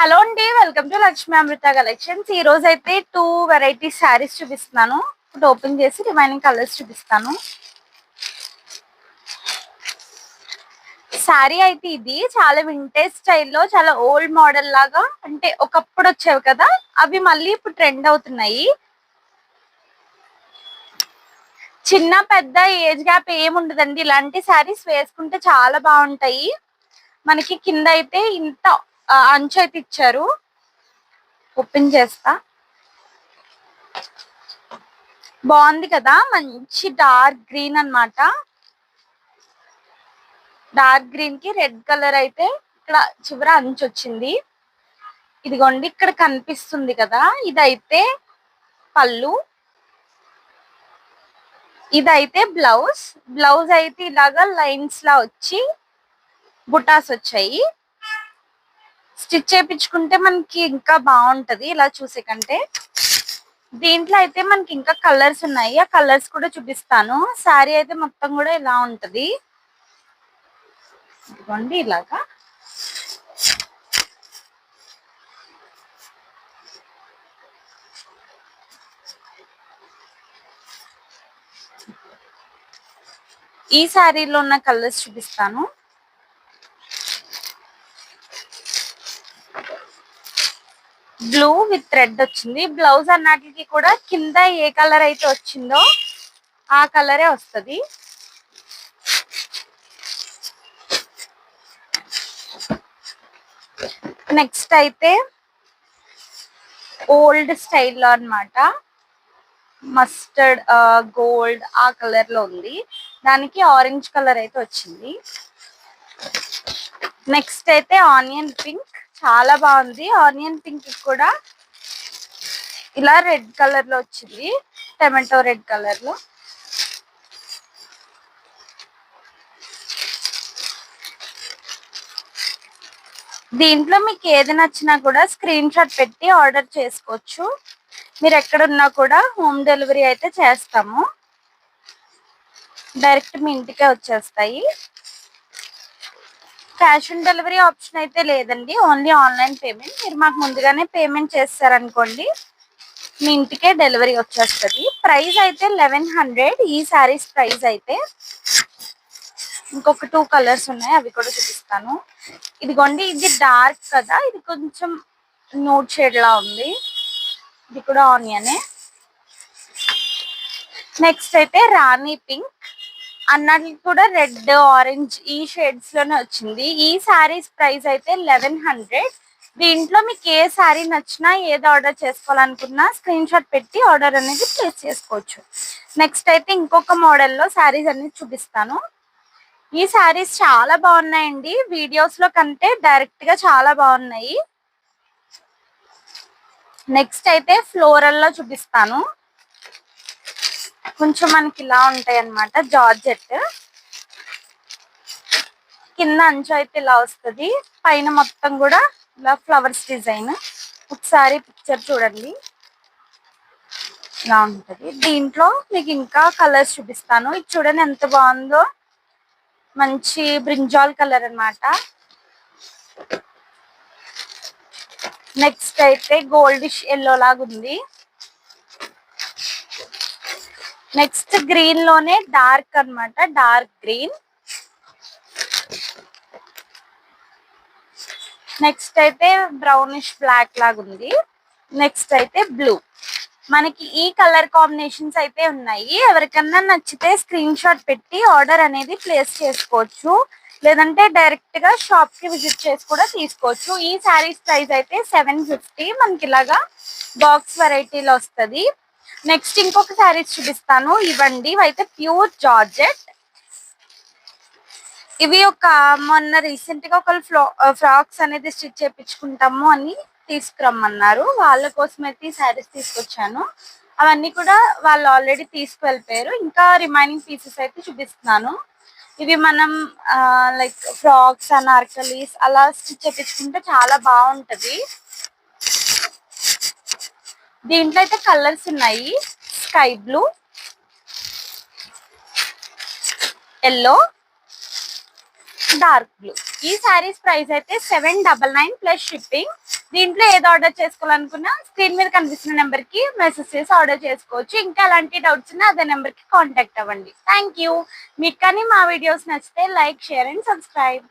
Hello అండి welcome to Lakshmi Amrutha collections. ఈ రోజు అయితే టూ వెరైటీ శారీస్ చూపిస్తున్నాను. ఇప్పుడు ఓపెన్ చేసి రిమైనింగ్ కలర్స్ చూపిస్తాను. శారీ అయితే ఇది చాలా వింటేజ్ స్టైల్లో చాలా ఓల్డ్ మోడల్ లాగా అంటే ఒకప్పుడు వచ్చేవి కదా అవి మళ్ళీ ఇప్పుడు ట్రెండ్ అవుతున్నాయి. చిన్న పెద్ద ఏజ్ గ్యాప్ ఏముండదండి ఇలాంటి శారీస్ వేసుకుంటే చాలా బాగుంటాయి. మనకి కింద అయితే ఇంత అంచైతే అయితే ఇచ్చారు. ఓపెన్ చేస్తా. బాగుంది కదా? మంచి డార్క్ గ్రీన్ అన్నమాట. డార్క్ గ్రీన్కి రెడ్ కలర్ అయితే ఇక్కడ చివర అంచు వచ్చింది. ఇదిగోండి ఇక్కడ కనిపిస్తుంది కదా? ఇదైతే పళ్ళు. ఇదైతే బ్లౌజ్. బ్లౌజ్ అయితే ఇలాగా లైన్స్ లా వచ్చి బుటాస్ వచ్చాయి. స్టిచ్ చేయించుకుంటే మనకి ఇంకా బాగుంటది ఇలా చూసే కంటే. దీంట్లో అయితే మనకి ఇంకా కలర్స్ ఉన్నాయి ఆ కలర్స్ కూడా చూపిస్తాను. శారీ అయితే మొత్తం కూడా ఇలా ఉంటది. ఇదిగోండి ఇలాగా. ఈ శారీలో ఉన్న కలర్స్ చూపిస్తాను. బ్లూ విత్ రెడ్ వచ్చింది. బ్లౌజ్ అన్నటికి కూడా కింద ఏ కలర్ అయితే వచ్చిందో ఆ కలరే వస్తుంది. నెక్స్ట్ అయితే ఓల్డ్ స్టైల్లో అన్నమాట. మస్టర్డ్ గోల్డ్ ఆ కలర్లో ఉంది. దానికి ఆరెంజ్ కలర్ అయితే వచ్చింది. నెక్స్ట్ అయితే ఆనియన్ పింక్. చాలా బాగుంది. ఆనియన్ పింక్ కూడా ఇలా రెడ్ కలర్లో వచ్చింది. టమాటో రెడ్ కలర్లో. దీంట్లో మీకు ఏది నచ్చినా కూడా స్క్రీన్ షాట్ పెట్టి ఆర్డర్ చేసుకోవచ్చు. మీరు ఎక్కడున్నా కూడా హోమ్ డెలివరీ అయితే చేస్తాము. డైరెక్ట్ మీ ఇంటికే వచ్చేస్తాయి. క్యాష్ ఆన్ డెలివరీ ఆప్షన్ అయితే లేదండి. Only online payment. మీరు మాకు ముందుగానే పేమెంట్ చేస్తారనుకోండి మీ ఇంటికే డెలివరీ వచ్చేస్తుంది. ప్రైస్ అయితే లెవెన్ హండ్రెడ్. ఈ శారీస్ ప్రైస్ అయితే ఇంకొక టూ కలర్స్ ఉన్నాయి అవి కూడా చూపిస్తాను. ఇదిగోండి ఇది డార్క్ కదా ఇది కొంచెం నోట్ షేడ్లా ఉంది. ఇది కూడా ఆనియనే. నెక్స్ట్ అయితే రాణి పింక్. అన్నట్లు కూడా రెడ్ ఆరెంజ్ ఈ షేడ్స్లోనే వచ్చింది. ఈ శారీస్ ప్రైస్ అయితే లెవెన్ హండ్రెడ్ దీంట్లో మీకు ఏ శారీ నచ్చినా ఏది ఆర్డర్ చేసుకోవాలనుకున్నా స్క్రీన్ షాట్ పెట్టి ఆర్డర్ అనేది ప్లేస్ చేసుకోవచ్చు. నెక్స్ట్ అయితే ఇంకొక మోడల్లో శారీస్ అనేది చూపిస్తాను. ఈ శారీస్ చాలా బాగున్నాయండి. వీడియోస్లో కంటే డైరెక్ట్గా చాలా బాగున్నాయి. నెక్స్ట్ అయితే ఫ్లోరల్లో చూపిస్తాను. కొంచెం మనకి ఇలా ఉంటాయి అన్నమాట జార్జెట్. కింద అంచు అయితే ఇలా వస్తుంది. పైన మొత్తం కూడా ఇలా ఫ్లవర్స్ డిజైన్. ఒకసారి పిక్చర్ చూడండి. ఇలా ఉంటుంది. దీంట్లో మీకు ఇంకా కలర్స్ చూపిస్తాను. ఇది చూడండి ఎంత బాగుందో. మంచి బ్రింజాల్ కలర్ అన్నమాట. నెక్స్ట్ అయితే గోల్డిష్ ఎల్లో లాగా ఉంది నెక్స్ట్ గ్రీన్లోనే డార్క్ అన్నమాట డార్క్ గ్రీన్. నెక్స్ట్ అయితే బ్రౌనిష్ బ్లాక్ లాగా ఉంది. నెక్స్ట్ అయితే బ్లూ. మనకి ఈ కలర్ కాంబినేషన్స్ అయితే ఉన్నాయి. ఎవరికన్నా నచ్చితే స్క్రీన్ షాట్ పెట్టి ఆర్డర్ అనేది ప్లేస్ చేసుకోవచ్చు. లేదంటే డైరెక్ట్గా షాప్కి విజిట్ చేసి కూడా తీసుకోవచ్చు. ఈ శారీస్ ప్రైస్ అయితే సెవెన్ ఫిఫ్టీ. మనకి ఇలాగా బాక్స్ వెరైటీలో వస్తుంది. నెక్స్ట్ ఇంకొక శారీస్ చూపిస్తాను. ఇవ్వండి ఇవైతే ప్యూర్ జార్జెట్. ఇవి ఒక మొన్న రీసెంట్గా ఒక ఫ్రాక్స్ అనేది స్టిచ్ చేయించుకుంటాము అని తీసుకురమ్మన్నారు. వాళ్ళ కోసం అయితే ఈ శారీస్ తీసుకొచ్చాను. అవన్నీ కూడా వాళ్ళు ఆల్రెడీ తీసుకువెళ్ళిపోయారు ఇంకా రిమైనింగ్ పీసెస్ అయితే చూపిస్తున్నాను. ఇవి మనం లైక్ ఫ్రాక్స్ అనార్కలీస్ అలా స్టిచ్ చేయించుకుంటే చాలా బాగుంటుంది. దీంట్లో అయితే కలర్స్ ఉన్నాయి. Sky blue yellow dark blue. ఈ శారీస్ ప్రైస్ అయితే seven double nine plus shipping. దీంట్లో ఏది ఆర్డర్ చేసుకోవాలనుకున్నా స్క్రీన్ మీద కనిపిస్తున్న నెంబర్కి మెసేజ్ చేసి ఆర్డర్ చేసుకోవచ్చు. ఇంకా అలాంటి డౌట్స్ ఉన్నా అదే నెంబర్కి కాంటాక్ట్ అవ్వండి. Thank you. మీకు కానీ మా వీడియోస్ నచ్చితే లైక్ షేర్ అండ్ సబ్స్క్రైబ్.